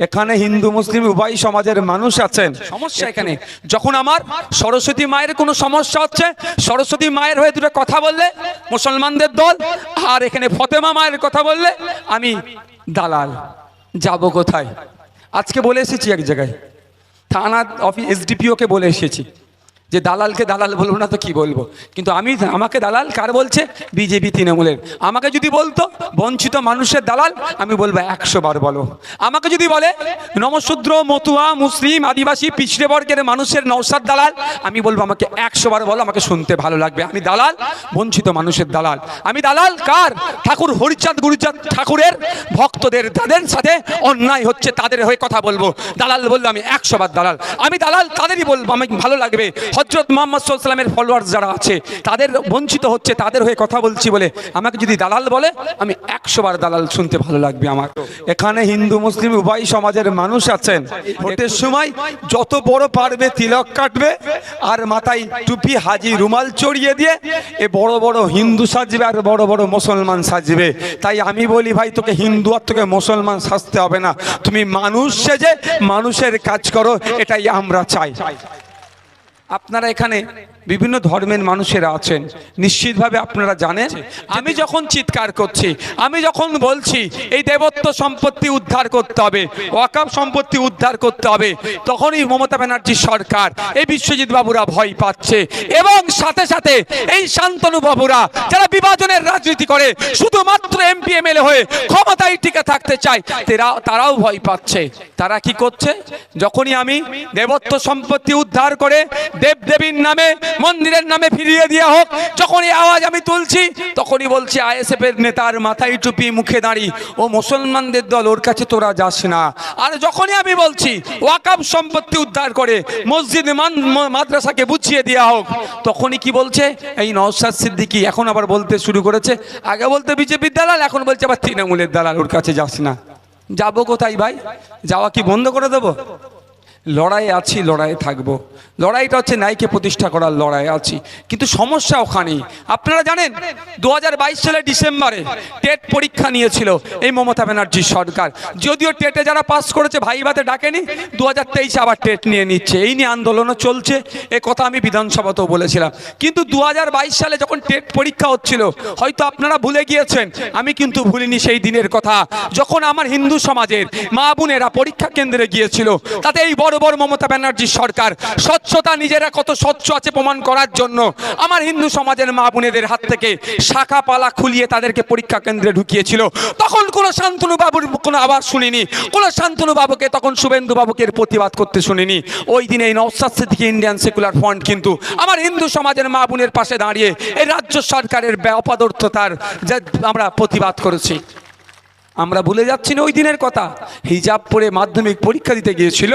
এখানে হিন্দু, মুসলিম, উভয় সমাজের মানুষ আছেন। সমস্যা এখানে। যখন আমার সরস্বতী মায়ের কোনো সমস্যা হচ্ছে, সরস্বতী মায়ের হয়ে দুটো কথা বললে, মুসলমানদের দল, আর এখানে ফতেমা মায়ের কথা বললে, আমি দালাল, যাব কোথায়? আজকে বলে এসেছি এক জায়গায়। থানা অফিস এসডিপিওকে বলে এসেছি। যে দালালকে দালাল বলব না তো কি বলব? কিন্তু আমি আমাকে দালাল কার বলছে? বিজেপি তৃণমূলের। আমাকে যদি বলতো, বঞ্চিত মানুষের দালাল, আমি বলব একশো বার বলো। আমাকে যদি বলে, নমশূদ্র, মতুয়া, মুসলিম, আদিবাসী, পিছড়ে বর্গের মানুষের নৌসাদ দালাল, আমি বলব আমাকে একশো বার বলো, আমাকে শুনতে ভালো লাগবে। আমি দালাল, বঞ্চিত মানুষের দালাল। আমি দালাল কার? ঠাকুর হরিচাঁদ, গুরুচাঁদ ঠাকুরের ভক্তদের, তাদের সাথে অন্যায় হচ্ছে, তাদের হয়ে কথা বলব। দালাল বলল আমি একশো বার দালাল। আমি দালাল তাদেরই বলব, আমাকে ভালো লাগবে। হজরত মোহাম্মদ সাল্লামের ফলোয়ার্স যারা আছে, তাদের বঞ্চিত হচ্ছে, তাদের হয়ে কথা বলছি বলে। আমাকে যদি দালাল বলে, আমি একশো বার দালাল শুনতে ভালো লাগবে আমার। এখানে হিন্দু, মুসলিম, উভয় সমাজের মানুষ আছেন। ভোটের সময় যত বড় পারবে, তিলক কাটবে, আর মাথায় টুপি, হাজি, রুমাল চড়িয়ে দিয়ে এ বড় বড় হিন্দু সাজবে, আর বড় বড় মুসলমান সাজবে। তাই আমি বলি, ভাই, তোকে হিন্দু আর তোকে মুসলমান সাজতে হবে না। তুমি মানুষ সেজে, মানুষের কাজ করো, এটাই আমরা চাই। আপনারা এখানে বিভিন্ন ধর্মের মানুষেরা আছেন। নিশ্চিতভাবে আপনারা জানেন আমি যখন চিৎকার করছি আমি যখন বলছি এই দেবত্ব সম্পত্তি উদ্ধার করতে হবে ওয়াকাব সম্পত্তি উদ্ধার করতে হবে তখনই মমতা ব্যানার্জির সরকার এই বিশ্বজিৎ বাবুরা ভয় পাচ্ছে। এবং সাথে সাথে এই শান্তনু বাবুরা যারা বিভাজনের রাজনীতি করে শুধুমাত্র এমপি এমএলএ হয়ে ক্ষমতায় টিকে থাকতে চায় তেরা তারাও ভয় পাচ্ছে। তারা কি করছে? যখনই আমি দেবত্ব সম্পত্তি উদ্ধার করে দেবদেবীর নামে মন্দিরের নামে ফিরিয়ে দেওয়া হোক, যখনই আওয়াজ আমি তুলছি, তখনই বলছি আইএসএফ এর নেতার মাথায় টুপি, মুখে দাঁড়ি। ও মুসলমানদের দল, ওর কাছে তোরা যাস না। আর যখনই আমি বলছি, ওয়াকাব সম্পত্তি উদ্ধার করে মসজিদ মাদ্রাসাকে বুঝিয়ে দেওয়া হোক, তখনই কি বলছে? এই নওসাদ সিদ্দিকি এখন আবার বলতে শুরু করেছে। আগে বলতে বিজেপির দালাল, এখন বলছে আবার তৃণমূলের দালাল, ওর কাছে যাস না। যাব কোথায় ভাই? যাওয়া কি বন্ধ করে দেবো? লড়াই আছি, লড়াই থাকব। লড়াইটা হচ্ছে ন্যায়কে প্রতিষ্ঠা করার লড়াই আছি। কিন্তু সমস্যা ওখানেই আপনারা জানেন দু হাজার বাইশ সালে ডিসেম্বরে টেট পরীক্ষা নিয়েছিল এই মমতা ব্যানার্জির সরকার। যদিও টেটে যারা পাস করেছে, ভাই ভাতে ডাকেনি দু হাজার তেইশে আবার টেট নিয়ে নিচ্ছে। এই নিয়ে আন্দোলনও চলছে, এ কথা আমি বিধানসভাতেও বলেছিলাম। কিন্তু দু হাজার বাইশ সালে যখন টেট পরীক্ষা হচ্ছিল, হয়তো আপনারা ভুলে গিয়েছেন, আমি কিন্তু ভুলিনি সেই দিনের কথা। যখন আমার হিন্দু সমাজের মা বোনেরা পরীক্ষা কেন্দ্রে গিয়েছিল, তাতে এই বড় বড় মমতা ব্যানার্জির সরকার। স্বচ্ছতা নিজেরা কত স্বচ্ছ আছে প্রমাণ করার জন্য। আমার হিন্দু সমাজের মা বোনেদের হাত থেকে শাখা পালা খুলিয়ে তাদেরকে পরীক্ষা কেন্দ্রে ঢুকিয়েছিল। তখন কোনো শান্তনু বাবুর কোনো আবার শুনিনি। কোনো শান্তনু বাবুকে তখন শুভেন্দু বাবুকে প্রতিবাদ করতে শুনিনি। ওই দিনে এই Naushad Siddiqui Indian secular front কিন্তু আমার হিন্দু সমাজের মা বোনের পাশে দাঁড়িয়ে এই রাজ্য সরকারের অপদার্থতার যে আমরা প্রতিবাদ করেছি। আমরা ভুলে যাচ্ছি না ওই দিনের কথা। হিজাব পরে মাধ্যমিক পরীক্ষা দিতে গিয়েছিল,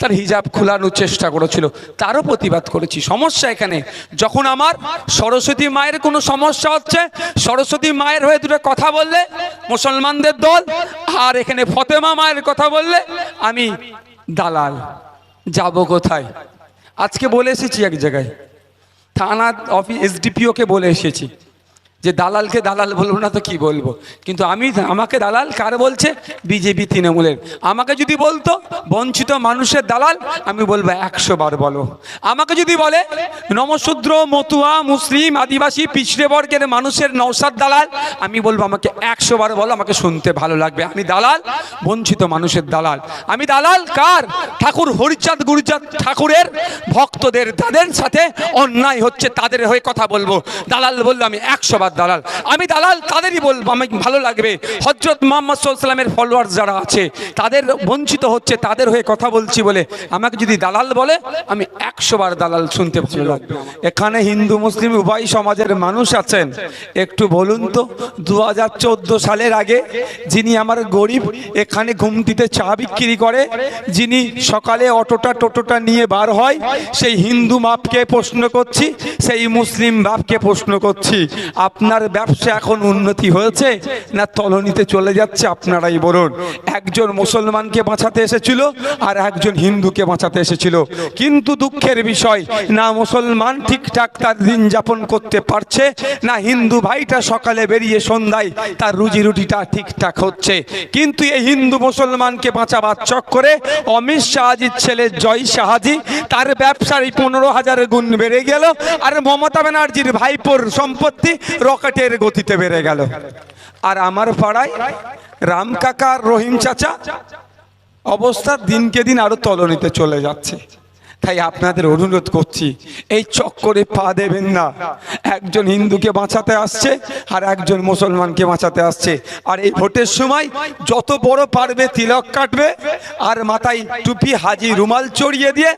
তার হিজাব খোলানোর চেষ্টা করেছিল, তারও প্রতিবাদ করেছি। সমস্যা এখানে, যখন আমার সরস্বতী মায়ের কোনো সমস্যা হচ্ছে, সরস্বতী মায়ের হয়ে দুটো কথা বললে, মুসলমানদের দল, আর এখানে ফতেমা মায়ের কথা বললে, আমি দালাল, যাব কোথায়? আজকে বলে এসেছি এক জায়গায় থানা অফিস এসডিপিওকে বলে এসেছি। যে দালালকে দালাল বলব না তো কি বলব? কিন্তু আমি আমাকে দালাল কার বলছে? বিজেপি তৃণমূলের। আমাকে যদি বলতো, বঞ্চিত মানুষের দালাল, আমি বলব একশো বার বলো। আমাকে যদি বলে, নমশূদ্র, মতুয়া, মুসলিম, আদিবাসী, পিছড়ে বর্গের মানুষের নৌসাদ দালাল, আমি বলব আমাকে একশো বার বলো, আমাকে শুনতে ভালো লাগবে। আমি দালাল, বঞ্চিত মানুষের দালাল। আমি দালাল কার? ঠাকুর হরিচাঁদ গুরুচাঁদ ঠাকুরের ভক্তদের, তাদের সাথে অন্যায় হচ্ছে, তাদের হয়ে কথা বলব। দালাল বলল আমি একশো বার দালাল। আমি দালাল, তাদেরই বলব আমি ভালো লাগবে। হজরত মোহাম্মদ সাল্লামের ফলোয়ার্স যারা আছে, তাদের বঞ্চিত হচ্ছে, তাদের হয়ে কথা বলছি বলে আমাকে যদি দালাল বলে, আমি একশো বার দালাল শুনতে ভালো লাগবে। এখানে হিন্দু, মুসলিম, উভয় সমাজের মানুষ আছেন। একটু বলুন তো দু হাজার চোদ্দ সালের আগে যিনি আমার গরিব, এখানে ঘুমটিতে চা বিক্রি করে, যিনি সকালে অটোটা, টোটোটা নিয়ে বার হয়, সেই হিন্দু বাপকে প্রশ্ন করছি, সেই মুসলিম বাপকে প্রশ্ন করছি। আপনার আপনার ব্যবসা এখন উন্নতি হয়েছে না তলনিতে চলে যাচ্ছে? আপনারাই বলুন। একজন মুসলমানকে বাঁচাতে এসেছিল আর একজন হিন্দুকে বাঁচাতে এসেছিল। কিন্তু দুঃখের বিষয়, না মুসলমান ঠিকঠাক তার দিন যাপন করতে পারছে, না হিন্দু ভাইটা সকালে বেরিয়ে সন্ধ্যায় তার রুজি রুটিটা ঠিকঠাক হচ্ছে। কিন্তু এই হিন্দু মুসলমানকে বাঁচাবার চক্করে অমিত শাহাজির ছেলে জয় শাহাজি তার ব্যবসার এই পনেরো হাজার গুণ বেড়ে গেল আর মমতা ব্যানার্জির ভাইপোর সম্পত্তি রকেটের গতিতে বেড়ে গেল। আর আমার পাড়ায় রাম কাকা রহিম চাচা অবস্থা দিনকে দিন আরও তলনিতে চলে যাচ্ছে। তাই আপনাদের অনুরোধ করছি, এই চক্করে পা দেবেন না। একজন হিন্দুকে বাঁচাতে আসছে আর একজন মুসলমানকে বাঁচাতে আসছে। আর এই ভোটের সময় যত বড় পারবে তিলক কাটবে আর মাথায় টুপি, হাজি, রুমাল চড়িয়ে দিয়ে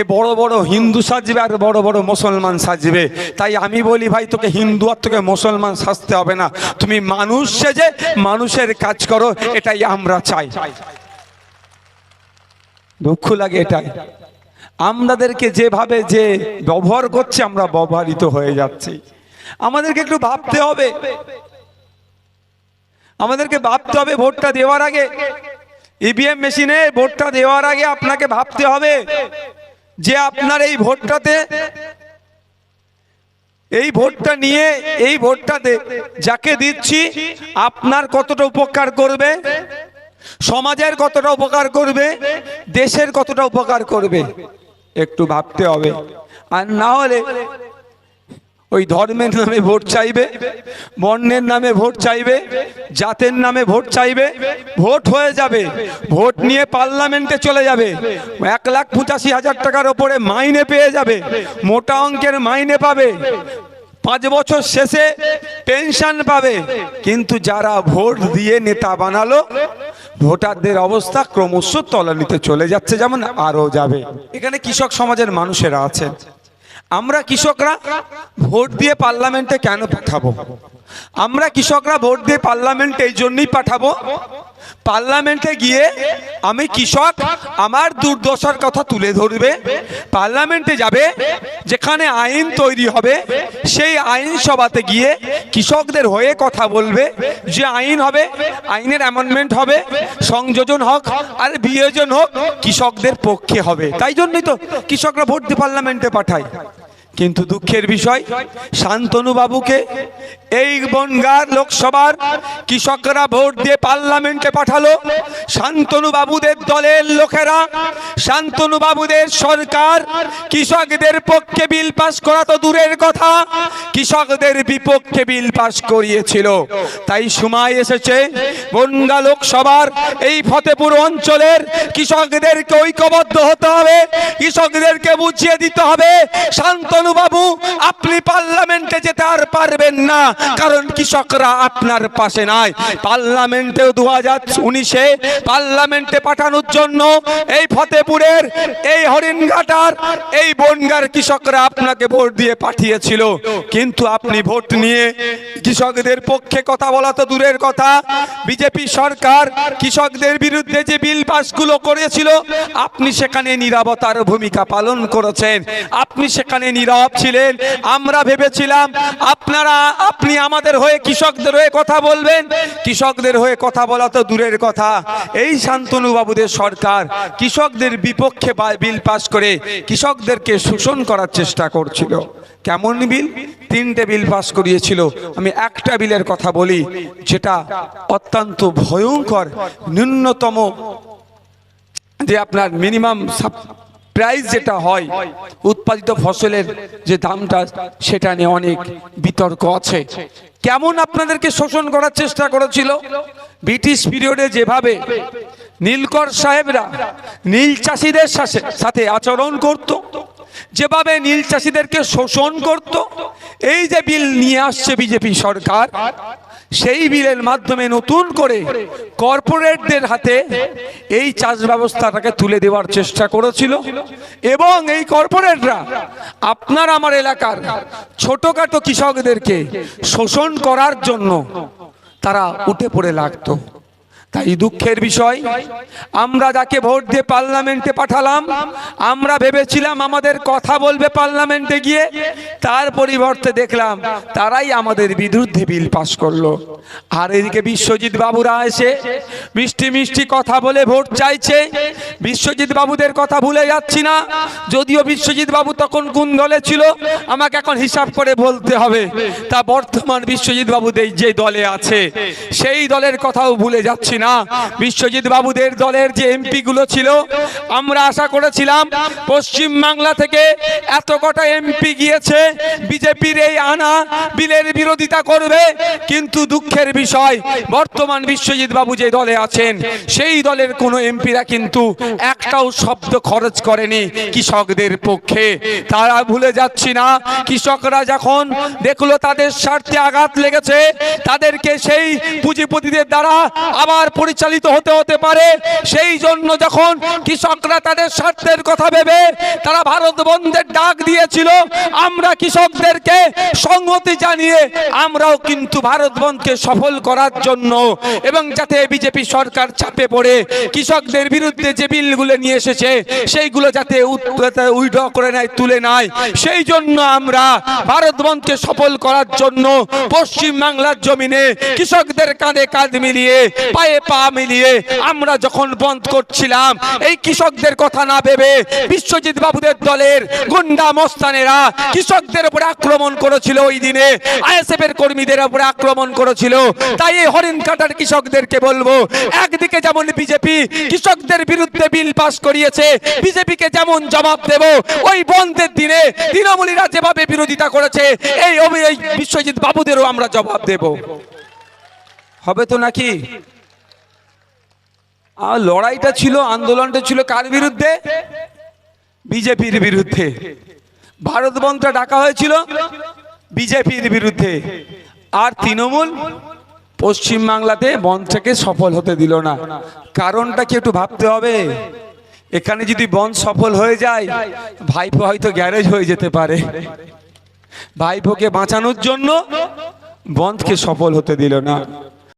এ বড় বড় হিন্দু সাজবে আর বড় বড় মুসলমান সাজবে। তাই আমি বলি, ভাই, তোকে হিন্দু আর তোকে মুসলমান সাজতে হবে না। তুমি মানুষ সেজে মানুষের কাজ করো, এটাই আমরা চাই। দুঃখ লাগে এটাই। আমাদেরকে যেভাবে যে ব্যবহার করছে, আমরা ব্যবহারিত হয়ে যাচ্ছি। আমাদেরকে একটু ভাবতে হবে। আমাদেরকে ভাবতে হবে ভোটটা দেওয়ার আগে। ইভিএম মেশিনে ভোটটা দেওয়ার আগে আপনাকে ভাবতে হবে যে আপনার এই ভোটটাতে, এই ভোটটা নিয়ে, এই ভোটটাতে যাকে দিচ্ছি, আপনার কতটা উপকার করবে, সমাজের কতটা উপকার করবে, দেশের কতটা উপকার করবে। একটু ভাবতে হবে। আর না হলে ওই ধর্মের নামে ভোট চাইবে বর্ণের নামে ভোট চাইবে, জাতের নামে ভোট চাইবে, ভোট হয়ে যাবে, ভোট নিয়ে পার্লামেন্টে চলে যাবে, এক লাখ পঁচাশি হাজার টাকার ওপরে মাইনে পেয়ে যাবে, মোটা অঙ্কের মাইনে পাবে, পাঁচ বছর শেষে পেনশন পাবে। কিন্তু যারা ভোট দিয়ে নেতা বানালো ভোটারদের অবস্থা ক্রমশ তলানিতে চলে যাচ্ছে, যেমন আরও যাবে। এখানে কৃষক সমাজের মানুষেরা আছেন। আমরা কৃষকরা ভোট দিয়ে পার্লামেন্টে কেন পাঠাবো? আমরা কৃষকরা ভোট দিয়ে পার্লামেন্টে এই জন্যই পাঠাবো পার্লামেন্টে গিয়ে আমি কৃষক, আমার দুর্দশার কথা তুলে ধরবে। পার্লামেন্টে যাবে, যেখানে আইন তৈরি হবে, সেই আইন সভাতে গিয়ে কৃষকদের হয়ে কথা বলবে যে আইন হবে, আইনের অ্যামেন্ডমেন্ট হবে, সংযোজন হোক, আর বিয়োজন হোক, কৃষকদের পক্ষে হবে। তাই জন্যই তো কৃষকরা ভোট দিয়ে পার্লামেন্টে পাঠায়। কিন্তু দুঃখের বিষয় শান্তনু বাবুকে এই বনগার লোকসভার কৃষকরা ভোট দিয়ে পার্লামেন্টে পাঠালো। শান্তনু বাবুদের দলের লোকেরা শান্তনু বাবুদের সরকার, কৃষকদের পক্ষে বিল পাস করা তো দূরের কথা, কৃষকদের বিপক্ষে বিল পাস করিয়েছিল। তাই সময় এসেছে বনগা লোকসভার এই ফতেপুর অঞ্চলের কৃষকদেরকে ঐক্যবদ্ধ হতে হবে, কৃষকদেরকে বুঝিয়ে দিতে হবে শান্তনু বাবু আপনি পার্লামেন্টে যেতে আর পারবেন না, কারণ কৃষকরা আপনার পাশে নাই। পার্লামেন্টেও দু হাজার উনিশে পার্লামেন্টে পাঠানোর জন্য এই ফতেপুরের, এই হরিণঘাটার, এই বনগার কৃষকরা আপনাকে ভোট দিয়ে পাঠিয়েছিল। কিন্তু আপনি ভোট নিয়ে কৃষকদের পক্ষে কথা বলা তো দূরের কথা। বিজেপি সরকার কৃষকদের বিরুদ্ধে যে বিল পাসগুলো করেছিল, আপনি সেখানে নিরাপত্তার ভূমিকা পালন করেছেন। আপনি সেখানে নীরব ছিলেন। আমরা ভেবেছিলাম, আপনারা, আপনি আমাদের হয়ে কৃষকদের হয়ে কথা বলবেন? কৃষকদের হয়ে কথা বলা তো দূরের কথা। এই শান্তনু বাবুদের সরকার কৃষকদের বিপক্ষে বিল পাশ করে কৃষকদেরকে শোষণ করার চেষ্টা করছিল। কেমন বিল? তিনটে বিল পাস করিয়েছিল। আমি একটা বিলের কথা বলি, যেটা অত্যন্ত ভয়ঙ্কর, ন্যূনতম যে আপনার মিনিমাম প্রাইস যেটা হয়, উৎপাদিত ফসলের যে দামটা, সেটা নিয়ে অনেক বিতর্ক আছে। কেমন আপনাদেরকে শোষণ করার চেষ্টা করেছিল? ব্রিটিশ পিরিয়ডে যেভাবে নীলকর সাহেবরা নীল চাষিদের সাথে- আচরণ করত, যেভাবে নীল চাষিদেরকে শোষণ করত, এই যে বিল নিয়ে আসছে বিজেপি সরকার সেই বিলের মাধ্যমে নতুন করে কর্পোরেটদের হাতে এই চাষ ব্যবস্থাটাকে তুলে দেওয়ার চেষ্টা করেছিল। এবং এই কর্পোরেটরা আপনার আমার এলাকার ছোটখাটো কৃষকদেরকে শোষণ করার জন্য তারা উঠে পড়ে লাগতো। তাই দুঃখের বিষয়, আমরা যাকে ভোট দিয়ে পার্লামেন্টে পাঠালাম, আমরা ভেবেছিলাম আমাদের কথা বলবে পার্লামেন্টে গিয়ে, তার পরিবর্তে দেখলাম তারাই আমাদের বিরুদ্ধে বিল পাশ করল। আর এদিকে বিশ্বজিৎ বাবুরা এসে মিষ্টি মিষ্টি কথা বলে ভোট চাইছে। বিশ্বজিৎ বাবুদের কথা ভুলে যাচ্ছি না। যদিও বিশ্বজিৎ বাবু তখন কোন দলে ছিল, আমাকে এখন হিসাব করে বলতে হবে। তা বর্তমান বিশ্বজিৎ বাবুদের যে দলে আছে, সেই দলের কথাও ভুলে যাচ্ছি না। বিশ্বজিৎ বাবুদের দলের যে এমপি গুলো ছিল, আমরা আশা করেছিলাম পশ্চিম বাংলা থেকে এত কটা এমপি গিয়েছে, বিজেপির এই আনা বিলের বিরোধিতা করবে, কিন্তু দুঃখের বিষয়, বর্তমান বিশ্বজিৎ বাবু যে দলে আছেন, সেই দলের কোনো এমপিরা কিন্তু একটাও শব্দ খরচ করেনি কৃষকদের পক্ষে। তারা ভুলে যাচ্ছি না, কৃষকরা যখন দেখল তাদের স্বার্থে আঘাত লেগেছে, তাদেরকে সেই পুঁজিপতিদের দ্বারা আবার পরিচালিত হতে হতে পারে। সেই জন্য যখন কৃষকরা তাদের স্বার্থের কথা ভেবে তারা ভারত বন্ধের ডাক দিয়েছিল, আমরা কৃষকদেরকে সংহতি জানিয়ে আমরাও কিন্তু ভারত বন্ধকে সফল করার জন্য এবং যাতে বিজেপি সরকার চাপে পড়ে, কৃষকদের বিরুদ্ধে যে বিলগুলো নিয়ে এসেছে, সেইগুলো যাতে উইড্র করে নেয়, তুলে নেয়, সেই জন্য আমরা ভারত বন্ধকে সফল করার জন্য পশ্চিম বাংলার জমিনে কৃষকদের কাঁধে কাঁধ মিলিয়ে পায়ে পা মিলিয়ে আমরা যখন বন্ধ করছিলাম, এই কৃষকদের কথা না ভেবে বিশ্বজিৎ বাবুদের দলের গুন্ডা মস্তানেরা কৃষকদের উপরে আক্রমণ করেছিল ওই দিনে আইএসএফ এর কর্মীদের উপরে আক্রমণ করেছিল। তাই এই হরিণ কাটার কৃষকদেরকে বলব, একদিকে যেমন বিজেপি কৃষকদের বিরুদ্ধে বিল পাস করিয়েছে, বিজেপিকে যেমন জবাব দেব, ওই বন্ধের দিনে তৃণমূলীরা যেভাবে বিরোধিতা করেছে, এই বিশ্বজিৎ বাবুদেরও আমরা জবাব দেব। হবে তো নাকি? আর লড়াইটা ছিল, আন্দোলনটা ছিল কার বিরুদ্ধে? বিজেপির বিরুদ্ধে। ভারত বন্ধটা ডাকা হয়েছিল বিজেপির বিরুদ্ধে। আর তৃণমূল পশ্চিম বাংলাতে বন্ধটাকে সফল হতে দিল না। কারণটা কি একটু ভাবতে হবে? এখানে যদি বন্ধ সফল হয়ে যায়, ভাইপো হয়তো গ্যারেজ হয়ে যেতে পারে। ভাইপোকে বাঁচানোর জন্য বন্ধকে সফল হতে দিল না।